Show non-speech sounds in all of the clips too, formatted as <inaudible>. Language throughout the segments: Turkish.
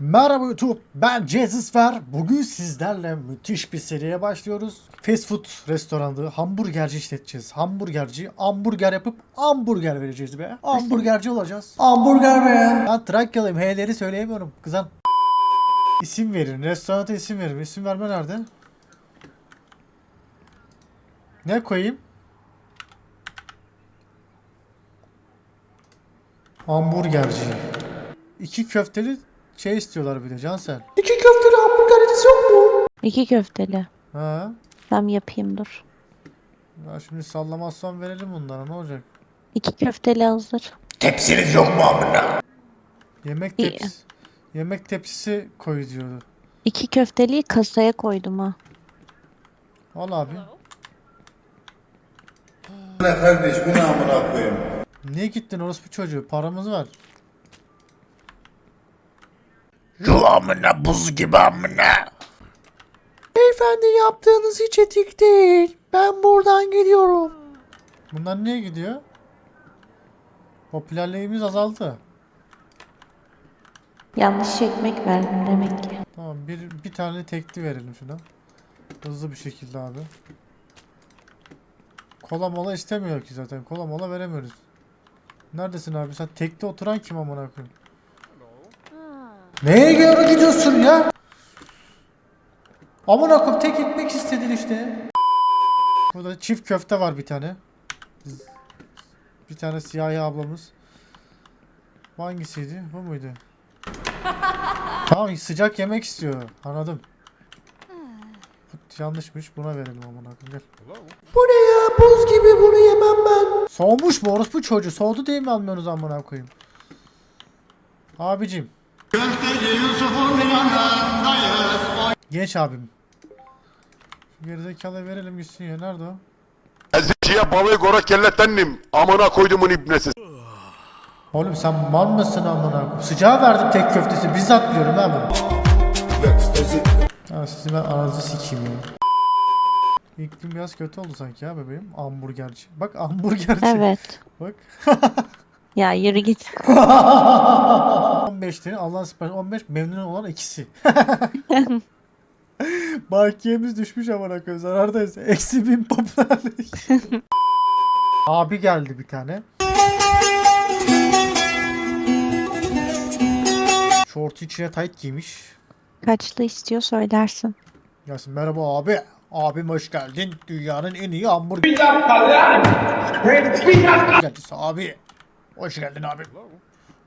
Merhaba YouTube, ben Jesus Ver. Bugün sizlerle müthiş bir seriye başlıyoruz. Fast food restoranı, hamburgerci işleteceğiz. Hamburgerci, hamburger yapıp hamburger vereceğiz be. Hamburgerci olacağız. Hamburger be. Ben Trakyalıyım, H'leri söyleyemiyorum. Kızan. İsim verin, restoranta isim verin. İsim verme nerede? Ne koyayım? Hamburgerci. İki köfteli şey istiyorlar bir de Cansel. İki köfteli hamburgeriniz yok mu? İki köfteli. Ha. Tam yapayım dur. Ya şimdi sallamazsan verelim bunlara ne olacak? İki köfteli hazır. Tepsiniz yok mu amına? Yemek İyi. tepsisi. Yemek tepsisi koy diyordu. İki köfteliyi kasaya koydum ha. Al abi. Ne kardeş bu ne amına koyayım? Niye gittin orospu çocuğu? Paramız var. Şu amına buz gibi amına. Beyefendi yaptığınız hiç etik değil. Ben buradan gidiyorum. Bunlar niye gidiyor? Popülerliğimiz azaldı. Yanlış ekmek verdim demek ki. Tamam bir, bir tane tekli verelim şuna. Hızlı bir şekilde abi. Kola mola istemiyor ki zaten. Kola mola veremiyoruz. Neredesin abi? Sen tekli oturan kim amına koyayım? Neye doğru gidiyorsun ya? Amına koyayım tek ekmek istedin işte. Burada çift köfte var bir tane. Bir tane siyahi ablamız. Bu hangisiydi? Bu muydu? Tamam sıcak yemek istiyor. Anladım. Yanlışmış. Buna verelim amına koyayım gel. Bu ne ya? Buz gibi bunu yemem ben. Soğumuş mu orospu çocuğu? Soğudu diye mi almıyorsunuz amına koyayım? Abicim. Geç abim. Şu gerizekalı verelim gitsin ya. Nerede o? Eziciye balığı gora kellettendim. Amına koydumun ibnesi. Oğlum sen mal mısın amına? Sıcağı verdim tek köftesi. Bizzat biliyorum ha bunu. Ha sizi ben aranızı sikeyim ya. İklim biraz kötü oldu sanki ya bebeğim. Hamburgerci. Bak hamburgerci. Evet. Bak. <laughs> Ya yürü git. <laughs> 15 tane Allah'ın sipariş 15 memnun olan ikisi. <laughs> Bakiyemiz düşmüş amına koyayım. Zarardayız. Eksi bin popülerlik. <laughs> Abi geldi bir tane. Şortu içine tight giymiş. Kaçlı istiyor söylersin. Yasin merhaba abi. Abim hoş geldin. Dünyanın en iyi hamburger. Geldisi abi. Hoş geldin abi.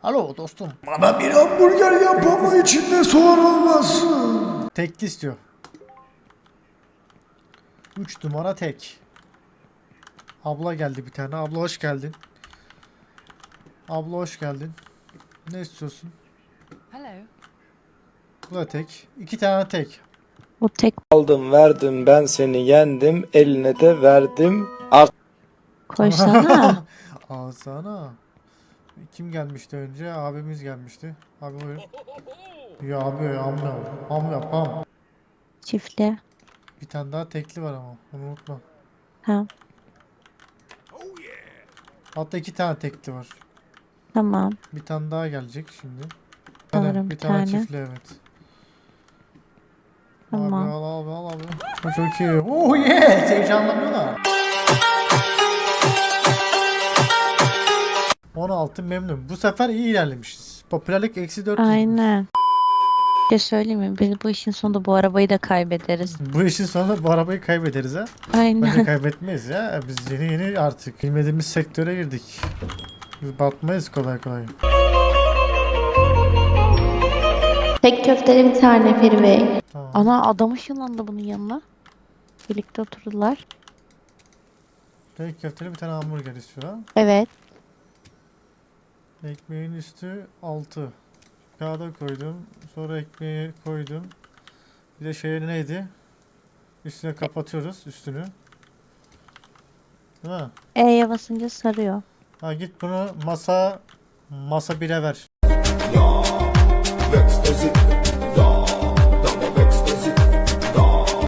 Alo dostum. Bana bir hamburger yap ama içinde soğan olmasın. Tekli istiyor. 3 numara tek. Abla geldi bir tane. Abla hoş geldin. Abla hoş geldin. Ne istiyorsun? Hello. Bu da tek. İki tane tek. Bu tek Aldım verdim ben seni yendim eline de verdim koysana. <laughs> Alsana. Kim gelmişti önce? Abimiz gelmişti. Abi buyurun. Ya abi ham yap. Ham yap ham. Çiftli. Bir tane daha tekli var ama. Onu unutma. Ha. Hatta iki tane tekli var. Tamam. Bir tane daha gelecek şimdi. Bir tane, Alırım bir bir tane, tane. çiftli evet. Abi Tamam. al al al abi. Çok iyi. Oh yes! Heyecanlanıyorlar. 16 memnun. Bu sefer iyi ilerlemişiz. Popülerlik eksi 400. Aynen. Bir şey söyleyeyim mi? Biz bu işin sonunda bu arabayı da kaybederiz. Bu işin sonunda bu arabayı kaybederiz ha. Bence Aynen. kaybetmeyiz ya. Biz yeni yeni artık bilmediğimiz sektöre girdik. Biz batmayız kolay kolay. Tek köfteli bir tane Feri. Tamam. Ana adam ışınlandı bunun yanına. Birlikte oturdular. Tek köfteli bir tane hamburger istiyor ha. Evet. Ekmeğin üstü 6. Kağıda koydum. Sonra ekmeği koydum. Bir de şey neydi? Üstüne kapatıyoruz üstünü. Değil mi? E'ye basınca sarıyor. Ha git bunu masa masa 1'e ver.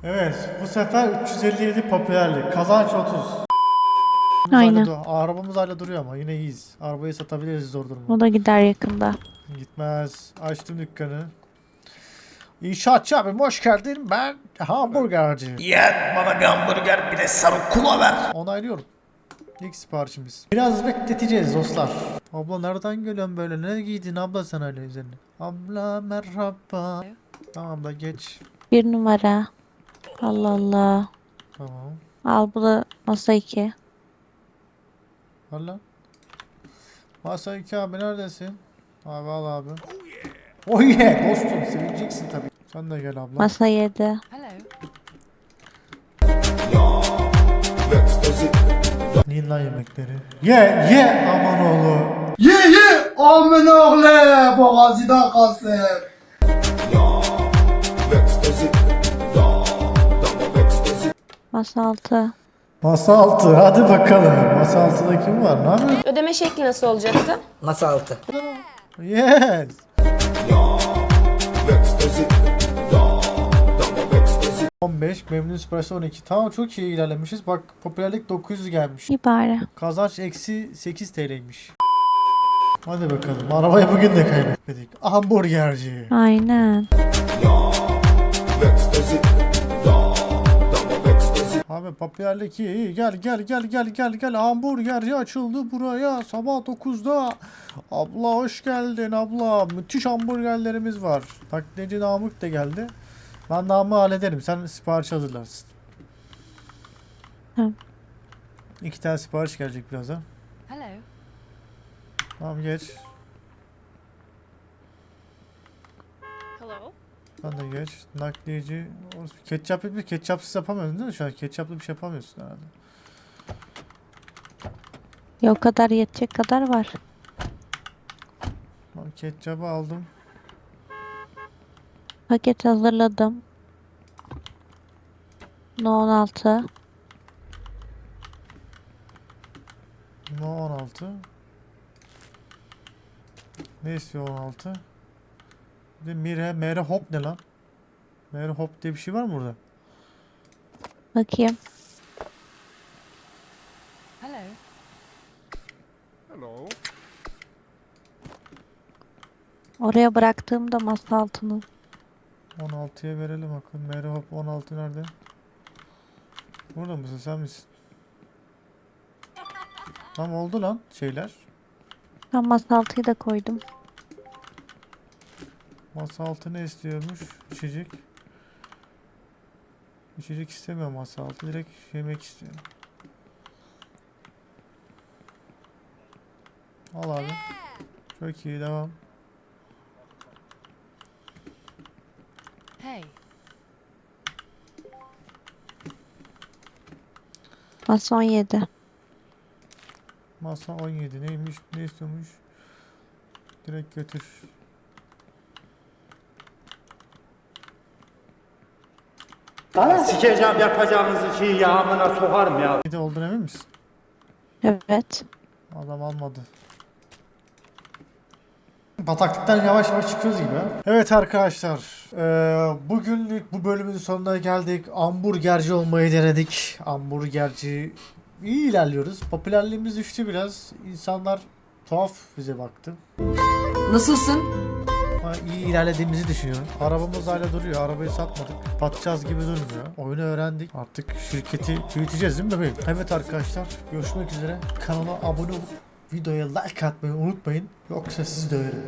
Evet bu sefer 357 popülerlik. Kazanç 30. Aynen. Hala arabamız hala duruyor ama yine iyiyiz. Arabayı satabiliriz zor durumda. O da gider yakında. Gitmez. Açtım dükkanı. İnşaatçı abim hoş geldin. Ben hamburgerci. Yen bana bir hamburger bir de sarı kula ver. Onaylıyorum. İlk siparişimiz. Biraz bekleteceğiz dostlar. Abla nereden geliyorsun böyle? Ne giydin abla sen öyle üzerine? Abla merhaba. Tamam da geç. Bir numara. Allah Allah. Tamam. Al bu da masa 2. Valla. Masa 2 abi neredesin? Abi al abi. Oh yeah dostum sevineceksin tabii. Sen de gel abla. Masa 7. Yiyin lan yemekleri. Ye ye aman oğlum. Ye ye amin oğlu boğazıdan kalsın. Masa 6. Masa altı hadi bakalım. Masa altıda kim var? Ne yapıyorsun? Ödeme şekli nasıl olacaktı? Masa altı. Yes. ...15, memnun süpersi 12. Tamam çok iyi ilerlemişiz. Bak popülerlik 900 gelmiş. İyi bari. Kazanç eksi 8 TL'ymiş. Hadi bakalım. Arabayı bugün de kaybetmedik. Hamburgerci. Aynen. Abi popülerlik iyi, iyi. Gel gel gel gel gel gel. Hamburgerci açıldı buraya. Sabah 9'da. Abla hoş geldin abla. Müthiş hamburgerlerimiz var. Taklitçi Namık da geldi. Ben Namık'ı hallederim. Sen sipariş hazırlarsın. Tamam. İki tane sipariş gelecek birazdan. Hello. Tamam geç. Hello. Sen de geç. Nakliyeci. Ketçap bir ketçapsız yapamıyorsun değil mi şu an? Ketçaplı bir şey yapamıyorsun herhalde. Ya o kadar yetecek kadar var. Tamam ketçabı aldım. Paket hazırladım. No 16. No 16. Ne istiyor 16? De Mire, Mere Hop ne lan? Mere Hop diye bir şey var mı burada? Bakayım. Hello. Oraya bıraktığımda masa altını. 16'ya verelim bakın. Mere Hop 16 nerede? Burada mısın sen misin? Tamam oldu lan şeyler. Ben masa altıyı da koydum. Masa altı ne istiyormuş? İçecek. İçecek istemiyor masa altı. Direkt yemek istiyor. Al abi. Çok iyi devam. Hey. Masa 17. Masa 17 neymiş? Ne istiyormuş? Direkt götür. Sikeceğim yapacağınız şeyi yağmına sokarım ya. Bir de olduğunu emin misin? Evet. Adam almadı. Bataklıktan yavaş yavaş çıkıyoruz gibi. ha. Evet arkadaşlar. eee, bugünlük bu bölümün sonuna geldik. Hamburgerci olmayı denedik. Hamburgerci iyi ilerliyoruz. Popülerliğimiz düştü biraz. İnsanlar tuhaf bize baktı. Nasılsın? Ama iyi ilerlediğimizi düşünüyorum. Arabamız hala duruyor. Arabayı satmadık. Batacağız gibi durmuyor. Oyunu öğrendik. Artık şirketi büyüteceğiz değil mi bebeğim? Evet arkadaşlar. Görüşmek üzere. Kanala abone olup videoya like atmayı unutmayın. Yoksa sizi döverim.